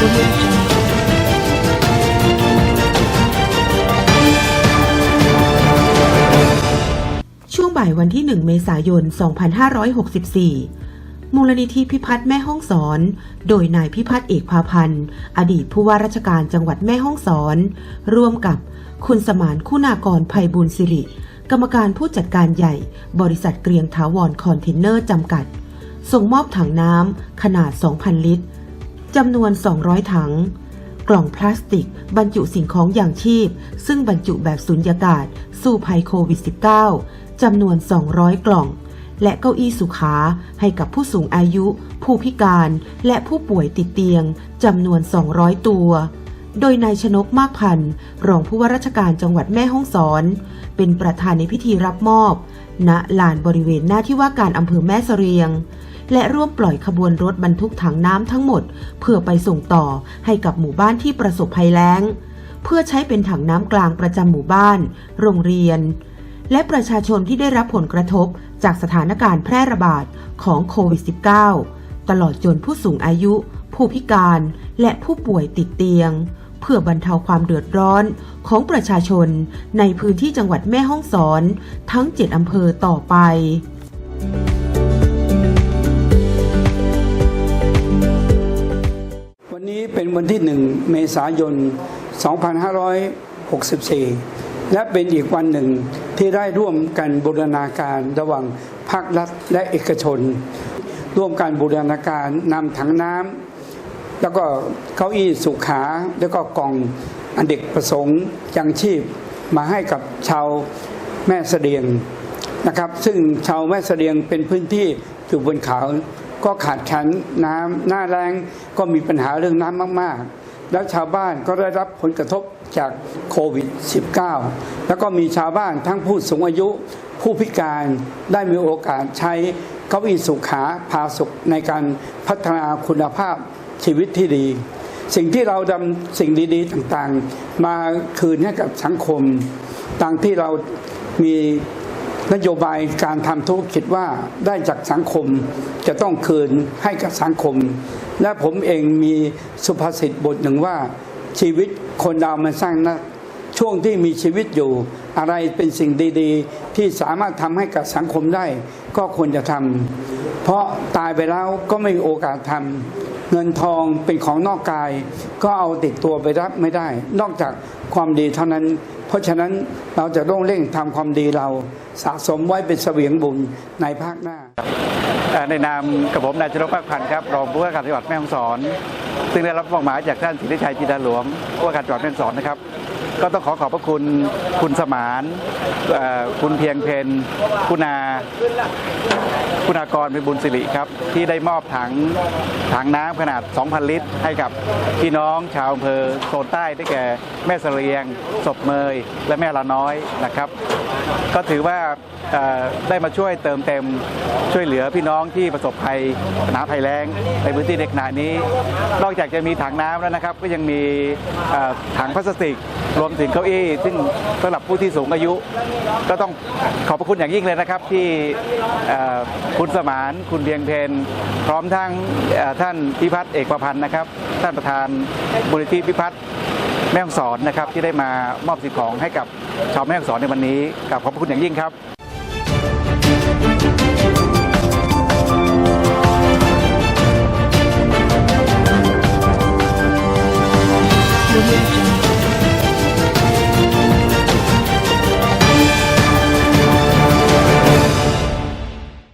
ช่วงบ่ายวันที่ 1 เมษายน 2564 มูลนิธิพิพัฒน์แม่ห้องสอน โดยนายพิพัฒน์เอกพาพันธ์ อดีตผู้ว่าราชการจังหวัดแม่ห้องสอน ร่วมกับคุณสมานคุณากรภัยบุญสิริ กรรมการผู้จัดการใหญ่ บริษัทเกรียงถาวรคอนเทนเนอร์จำกัด ส่งมอบถังน้ำขนาด 2,000 ลิตร จำนวน 200 ถัง กล่องพลาสติก บรรจุสิ่งของอย่างชีพ ซึ่งบรรจุแบบสุญญากาศ สู้ภัยโควิด -19 จำนวน 200 กล่อง และเก้าอี้สุขาให้กับผู้สูงอายุ ผู้พิการและผู้ป่วยติดเตียงจำนวน 200 ตัว โดยนายชนกมากพันธ์รองผู้ว่าราชการจังหวัดแม่ฮ่องสอน เป็นประธานในพิธีรับมอบ ณลานบริเวณหน้าที่ว่าการอำเภอแม่เสรียง และร่วมปล่อยขบวนรถบรรทุกถังน้ำทั้งหมด เพื่อไปส่งต่อให้กับหมู่บ้านที่ประสบภัยแล้ง เพื่อใช้เป็นถังน้ำกลางประจำหมู่บ้าน โรงเรียน และประชาชนที่ได้รับผลกระทบจากสถานการณ์แพร่ระบาดของโควิด -19 ตลอดจนผู้สูงอายุ ผู้พิการและผู้ป่วยติดเตียงเพื่อบรรเทาความเดือดร้อนของประชาชนในพื้นที่จังหวัดแม่ฮ่องสอน ทั้ง 7 อำเภอต่อไป วันนี้เป็นวันที่ 1 เมษายน 2564 และเป็นอีกวันหนึ่งที่ได้ร่วมกันบูรณาการระหว่างภาครัฐและเอกชน ร่วมกันบูรณาการนำถังน้ำแล้วก็เก้าอี้สุขา แล้วก็กล่องอันเด็กประสงค์ยังชีพมาให้กับชาวแม่เสดียงนะครับ ซึ่งชาวแม่เสลียงเป็นพื้นที่อยู่บนเขา ก็ขาดแคลนน้ำหน้าแรงก็มีปัญหาเรื่องน้ำมากๆ แล้วชาวบ้านก็ได้รับผลกระทบจากโควิด -19 แล้วก็มีชาวบ้านทั้งผู้สูงอายุผู้พิการได้มีโอกาสใช้เก้าอี้สุขาพาสุขในการพัฒนาคุณภาพชีวิตที่ดี สิ่งที่เราดำสิ่งดีๆต่างๆ มาคืนให้กับสังคมดังที่เรามี นโยบายการทำธุรกิจว่าได้จากสังคมจะต้องคืนให้กับสังคม และผมเองมีสุภาษิตบทหนึ่งว่าชีวิตคนเรามันสร้างนะช่วงที่มีชีวิตอยู่อะไรเป็นสิ่งดีๆ ที่สามารถทำให้กับสังคมได้ ก็ควรจะทำเพราะตายไปแล้วก็ไม่มีโอกาสทำเงินทองเป็นของนอกกาย ก็เอาติดตัวไปรับไม่ได้ นอกจากความดีเท่านั้น เพราะฉะนั้นเราจะต้องเร่งทำความดีเราสะสมไว้เป็นเสวียงบุญในภาคหน้า ในนามกระผมนายชลภาคพันธ์ครับรองผู้ว่าการจังหวัดแม่ฮ่องสอน ซึ่งได้รับมอบหมายจากท่านสิทธิชัยจินดาหลวงผู้ว่าการจังหวัดแม่ฮ่องสอนนะครับ ก็ต้องขอขอบพระคุณคุณสมานคุณเพียงเพนคุณาคุณากรเป็นบุญสิริครับ ที่ได้มอบถังถังน้ำขนาด 2,000 ลิตร ให้กับพี่น้องชาวอำเภอโซนใต้ได้แก่แม่เสลียงศพเมย และแม่ละน้อยนะครับ ก็ถือว่าได้มาช่วยเติมเต็มช่วยเหลือพี่น้องที่ประสบภัยปัญหาภัยแล้งในพื้นที่ในขณะนี้ นอกจากจะมีถังน้ำแล้วนะครับ ก็ยังมีถังพลาสติกรวมวมถึงเก้าอี้ซึ่งสำหรับผู้ที่สูงอายุ ก็ต้องขอบพระคุณอย่างยิ่งเลยนะครับ ที่คุณสมานคุณเพียงเพนพร้อมทั้งท่านพิพัฒน์เอกประพันธ์นะครับ ท่านประธานมูลนิธีพิพัฒน์แม่ฮ่องสอนนะครับที่ได้มามอบสิ่งของให้กับชาวแม่ฮ่องสอนในวันนี้กับขอบพระคุณอย่างยิ่งครับ